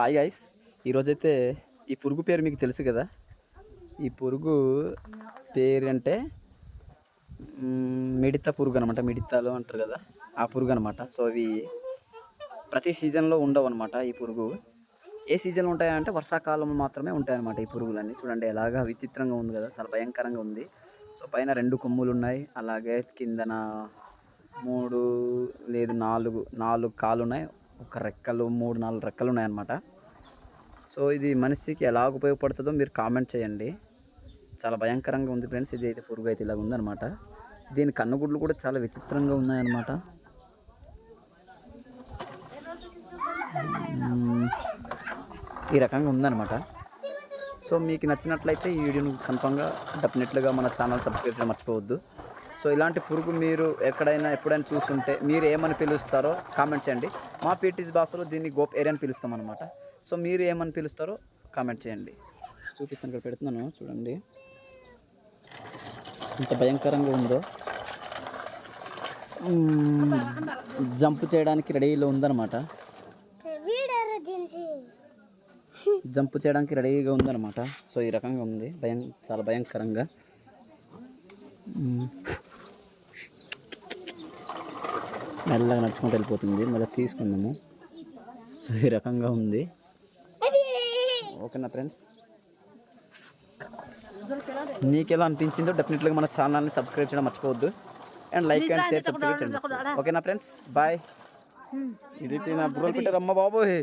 Hi guys ఈరోజైతే ఈ పురుగు పేరు మీకు తెలుసు కదా? ఈ పురుగు పేరు అంటే మ్, పురుగు అనమాట మిడతలు అంటారు కదా ఆ పురుగు అనమాట సో అవి ప్రతి సీజన్లో ఉండవు అనమాట ఈ పురుగు. ఏ సీజన్లో ఉంటాయంటే వర్షాకాలం మాత్రమే ఉంటాయన్నమాట ఈ పురుగులన్నీ. చూడండి ఎలాగా విచిత్రంగా ఉంది కదా చాలా భయంకరంగా ఉంది. సో పైన రెండు కొమ్ములు ఉన్నాయి. అలాగే కిందన మూడు లేదు నాలుగు నాలుగు కాళ్ళు ఉన్నాయి. ఒక రెక్కలు మూడు నాలుగు రెక్కలు ఉన్నాయన్నమాట. సో ఇది మనిషికి ఎలా ఉపయోగపడుతుందో మీరు కామెంట్ చేయండి. చాలా భయంకరంగా ఉంది ఫ్రెండ్స్ ఇది అయితే పురుగు అయితే ఇలా ఉందన్నమాట. దీని కన్నుగుడ్లు కూడా చాలా విచిత్రంగా ఉన్నాయన్నమాట. ఈ రకంగా ఉందన్నమాట. సో మీకు నచ్చినట్లయితే ఈ వీడియోను కన్ఫామ్గా డెఫినెట్లుగా మన ఛానల్ సబ్స్క్రైబ్ మర్చిపోవద్దు. సో ఇలాంటి పురుగు మీరు ఎక్కడైనా ఎప్పుడైనా చూస్తుంటే మీరు ఏమని పిలుస్తారో కామెంట్ చేయండి. మా పీటీస్ భాషలో దీన్ని గోప్ ఏరియా అని పిలుస్తాం అనమాట సో మీరు ఏమని పిలుస్తారో కామెంట్ చేయండి. చూపిస్తాను ఇక్కడ పెడుతున్నాను చూడండి. ఎంత భయంకరంగా ఉందో. జంప్ చేయడానికి రెడీలో ఉందన్నమాట. జంప్ చేయడానికి రెడీగా ఉందన్నమాట. సో ఈ రకంగా ఉంది. భయం చాలా భయంకరంగా. మెల్లగా నడుచుకుంటూ వెళ్ళిపోతుంది. మళ్ళీ తీసుకుందాము. సో ఈ రకంగా ఉంది. ఓకేనా ఫ్రెండ్స్? మీకు ఎలా అనిపించిందో డెఫినెట్గా మన ఛానల్ని సబ్స్క్రైబ్ చేయడం మర్చిపోవద్దు. And like and share subscribe చేయండి. ఓకేనా ఫ్రెండ్స్? బాయ్. ఇది నా బుర్రలు పెట్టారు అమ్మ బాబోయ్.